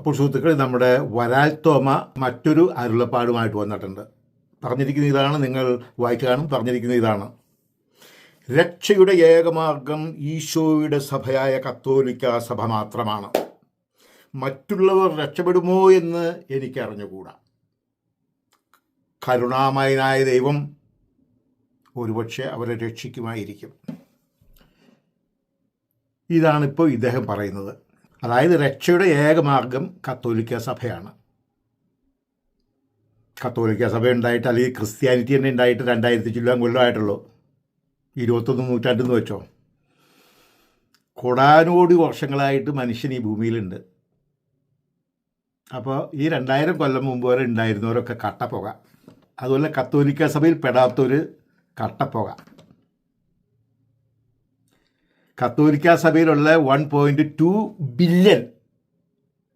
അപ്പോൾ സുഹൃത്തുക്കൾ നമ്മുടെ വരാൽ തോമ മറ്റൊരു അരുളപ്പാടുമായിട്ട് വന്നിട്ടുണ്ട്. പറഞ്ഞിരിക്കുന്ന ഇതാണ് നിങ്ങൾ വായിക്കാനും പറഞ്ഞിരിക്കുന്ന ഇതാണ്. രക്ഷയുടെ ഏകമാർഗം ഈശോയുടെ സഭയായ കത്തോലിക്ക സഭ മാത്രമാണ്. മറ്റുള്ളവർ രക്ഷപ്പെടുമോ എന്ന് എനിക്കറിഞ്ഞുകൂടാ. കരുണാമയനായ ദൈവം ഒരുപക്ഷെ അവരെ രക്ഷിക്കുമായിരിക്കും. ഇതാണിപ്പോൾ ഇദ്ദേഹം പറയുന്നത്. അതായത് രക്ഷയുടെ ഏകമാർഗം കത്തോലിക്ക സഭയാണ്. കത്തോലിക്ക സഭ ഉണ്ടായിട്ട് അല്ലെങ്കിൽ ക്രിസ്ത്യാനിറ്റി തന്നെ ഉണ്ടായിട്ട് രണ്ടായിരത്തി ചില്ലാൻ കൊല്ലമായിട്ടുള്ളൂ. ഇരുപത്തൊന്ന് നൂറ്റാണ്ടെന്ന് വെച്ചോ. കൊടാനോടി വർഷങ്ങളായിട്ട് മനുഷ്യൻ ഈ ഭൂമിയിലുണ്ട്. അപ്പോൾ ഈ രണ്ടായിരം കൊല്ലം മുമ്പ് വരെ ഉണ്ടായിരുന്നവരൊക്കെ കട്ടപ്പുക. അതുപോലെ കത്തോലിക്ക സഭയിൽ പെടാത്തൊരു കട്ടപ്പുക. കത്തോലിക്ക സഭയിലുള്ള one point two billion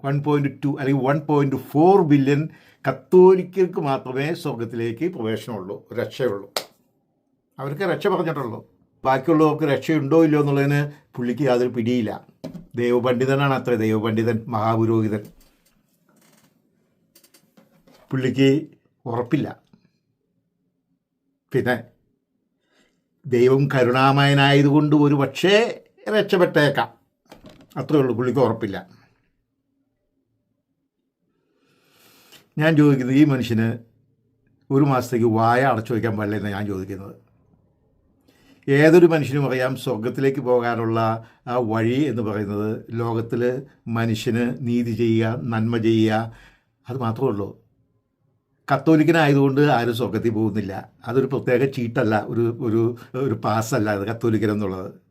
one point two അല്ലെങ്കിൽ വൺ പോയിന്റ് ഫോർ ബില്യൺ കത്തോലിക്കർക്ക് മാത്രമേ സ്വർഗത്തിലേക്ക് പ്രവേശനമുള്ളൂ രക്ഷയുള്ളൂ. അവർക്ക് രക്ഷ പറഞ്ഞിട്ടുള്ളൂ. ബാക്കിയുള്ളവർക്ക് രക്ഷയുണ്ടോ ഇല്ലയോ എന്നുള്ളതിന് പുള്ളിക്ക് യാതൊരു പിടിയില്ല. ദൈവപണ്ഡിതനാണ് അത്ര ദൈവപണ്ഡിതൻ മഹാപുരോഹിതൻ. പുള്ളിക്ക് ഉറപ്പില്ല. പിന്നെ ദൈവം കരുണാമയനായതുകൊണ്ട് ഒരു പക്ഷേ രക്ഷപ്പെട്ടേക്കാം. അത്രേ ഉള്ളൂ പുള്ളിക്ക് ഉറപ്പില്ല. ഞാൻ ചോദിക്കുന്നത് ഈ മനുഷ്യന് ഒരു മാസത്തേക്ക് വായ അടച്ചു വയ്ക്കാൻ പാടില്ല എന്നാണ് ഞാൻ ചോദിക്കുന്നത്. ഏതൊരു മനുഷ്യനും അറിയാം സ്വർഗത്തിലേക്ക് പോകാനുള്ള ആ വഴി എന്ന് പറയുന്നത് ലോകത്തിൽ മനുഷ്യന് നീതി ചെയ്യുക നന്മ ചെയ്യുക അത് മാത്രമേ ഉള്ളൂ. കത്തോലിക്കനായതുകൊണ്ട് ആരും സ്വർഗത്തിൽ പോകുന്നില്ല. അതൊരു പ്രത്യേക ചീട്ടല്ല ഒരു ഒരു ഒരു പാസ്സല്ല അത് കത്തോലിക്കൻ എന്നുള്ളത്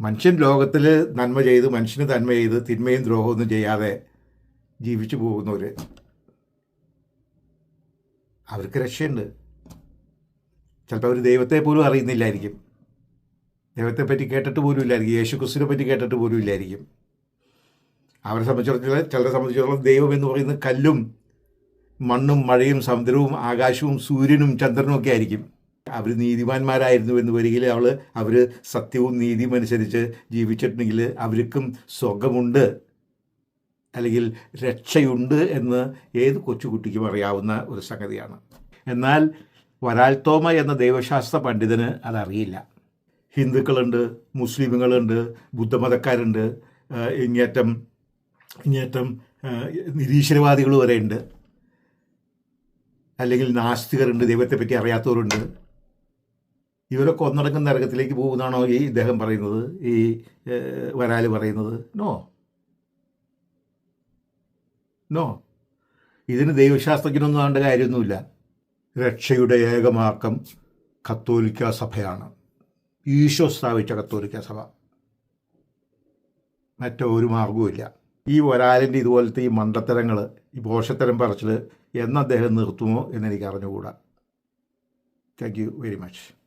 മനുഷ്യൻ ലോകത്തിൽ നന്മ ചെയ്ത് മനുഷ്യന് നന്മ ചെയ്ത് തിന്മയും ദ്രോഹമൊന്നും ചെയ്യാതെ ജീവിച്ചു പോകുന്നവർ അവർക്ക് രക്ഷയുണ്ട്. ചിലപ്പോൾ അവർ ദൈവത്തെ പോലും അറിയുന്നില്ലായിരിക്കും. ദൈവത്തെ പറ്റി കേട്ടിട്ട് പോലും ഇല്ലായിരിക്കും. യേശു ക്രിസ്തുവിനെ പറ്റി കേട്ടിട്ട് പോലും ഇല്ലായിരിക്കും. അവരെ സംബന്ധിച്ചിടത്തോളം ചിലരെ സംബന്ധിച്ചിടത്തോളം ദൈവം എന്ന് പറയുന്നത് കല്ലും മണ്ണും മഴയും സമുദ്രവും ആകാശവും സൂര്യനും ചന്ദ്രനും ഒക്കെ ആയിരിക്കും. അവർ നീതിമാന്മാരായിരുന്നു എന്ന് വരികിൽ അവൾ അവർ സത്യവും നീതിയും അനുസരിച്ച് ജീവിച്ചിട്ടുണ്ടെങ്കിൽ അവർക്കും സ്വർഗമുണ്ട് അല്ലെങ്കിൽ രക്ഷയുണ്ട് എന്ന് ഏത് കൊച്ചുകുട്ടിക്കും അറിയാവുന്ന ഒരു സംഗതിയാണ്. എന്നാൽ വരാൽത്തോമ എന്ന ദൈവശാസ്ത്ര പണ്ഡിതന് അതറിയില്ല. ഹിന്ദുക്കളുണ്ട് മുസ്ലിമുകളുണ്ട് ബുദ്ധമതക്കാരുണ്ട് ഇങ്ങേറ്റം ഇങ്ങേറ്റം നിരീശ്വരവാദികൾ വരെ ഉണ്ട് അല്ലെങ്കിൽ നാസ്തികരുണ്ട് ദൈവത്തെപ്പറ്റി അറിയാത്തവരുണ്ട്. ഇവരൊക്കെ ഒന്നടങ്കം നരകത്തിലേക്ക് പോകുന്നതാണോ ഈ ഇദ്ദേഹം പറയുന്നത്? ഈ വരാൽ പറയുന്നത്? നോ നോ ഇതിന് ദൈവശാസ്ത്രജ്ഞനൊന്നും ആണ്ട് കാര്യമൊന്നുമില്ല. രക്ഷയുടെ ഏകമാർക്കം കത്തോലിക്ക സഭയാണ്. ഈശോ സ്ഥാപിച്ച കത്തോലിക്ക സഭ. മറ്റൊരു മാർഗവുമില്ല ഈ വരാലിന്റെ ഇതുപോലത്തെ ഈ മണ്ടത്തരങ്ങൾ ഈ പോഷത്തരം പറച്ചിൽ എന്ന് അദ്ദേഹം നിർത്തുമോ എന്നെനിക്ക് അറിഞ്ഞുകൂടാ. Thank you very much